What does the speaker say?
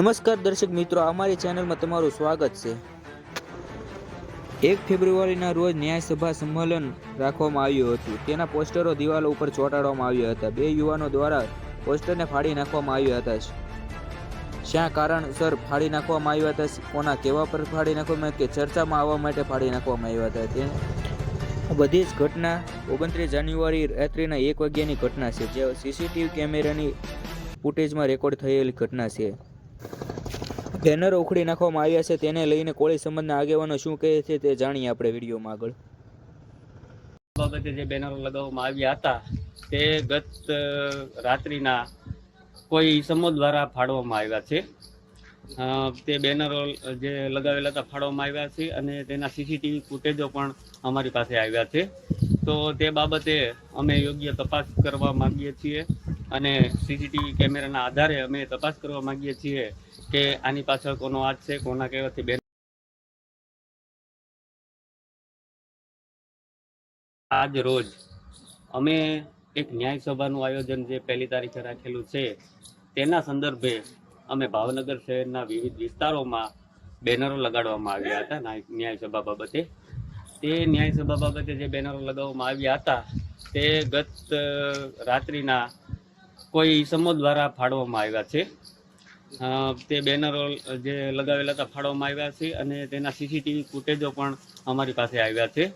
નમસ્કાર દર્શક મિત્રો, અમારી ચેનલમાં તમારું સ્વાગત છે. એક ફેબ્રુઆરીના રોજ ન્યાયસભા સંમેલન રાખવામાં આવ્યું હતું. તેના પોસ્ટરો દિવાલો ઉપર ચોંટાડવામાં આવ્યા હતા. બે યુવાનો દ્વારા પોસ્ટરને ફાડી નાખવામાં આવ્યા હતા. શા કારણસર ફાડી નાખવામાં આવ્યા હતા? કોના કહેવા પર ફાડી નાખવામાં કે ચર્ચામાં આવવા માટે ફાડી નાખવામાં આવ્યા હતા? તે બધી જ ઘટના ઓગણત્રીસ જાન્યુઆરી રાત્રિના એક વાગ્યાની ઘટના છે. જે સીસીટીવી કેમેરાની ફૂટેજમાં રેકોર્ડ થયેલી ઘટના છે. બેનર ઉખડી નાખવામાં આવ્યા છે, તેને લઈને કોળી સમાજના આગેવાનો શું કહે છે તે જાણીએ આપણે વિડીયોમાં આગળ. બાબતે જે બેનરો લગાવવામાં આવ્યા હતા, તે ગત રાત્રિના કોઈ સમો દ્વારા ફાડવામાં આવ્યા છે. તે બેનરો જે લગાવેલા હતા ફાડવામાં આવ્યા છે અને તેના સીસીટીવી ફૂટેજો પણ અમારી પાસે આવ્યા છે. તો તે બાબતે અમે યોગ્ય તપાસ કરવા માંગીએ છીએ. અને સીસીટીવી કેમેરાના આધારે અમે તપાસ કરવા માંગીએ છીએ કે આની પાછળ કોનો હાથ છે, કોના કહેવાથી બેન આજ રોજ અમે એક ન્યાય સભાનું આયોજન જે પહેલી તારીખે રાખેલું છે, તેના સંદર્ભે અમે ભાવનગર શહેરના વિવિધ વિસ્તારોમાં બેનરો લગાડવામાં આવ્યા હતા ન્યાય સભા બાબતે. તે ન્યાય સભા બાબતે જે બેનરો લગાવવામાં આવ્યા હતા, તે ગત રાત્રિના કોઈ સમો દ્વારા ફાળવામાં આવ્યા છે. તે બેનરો જે લગાવેલા હતા ફાળવામાં આવ્યા છે અને તેના સીસીટીવી ફૂટેજો પણ અમારી પાસે આવ્યા છે.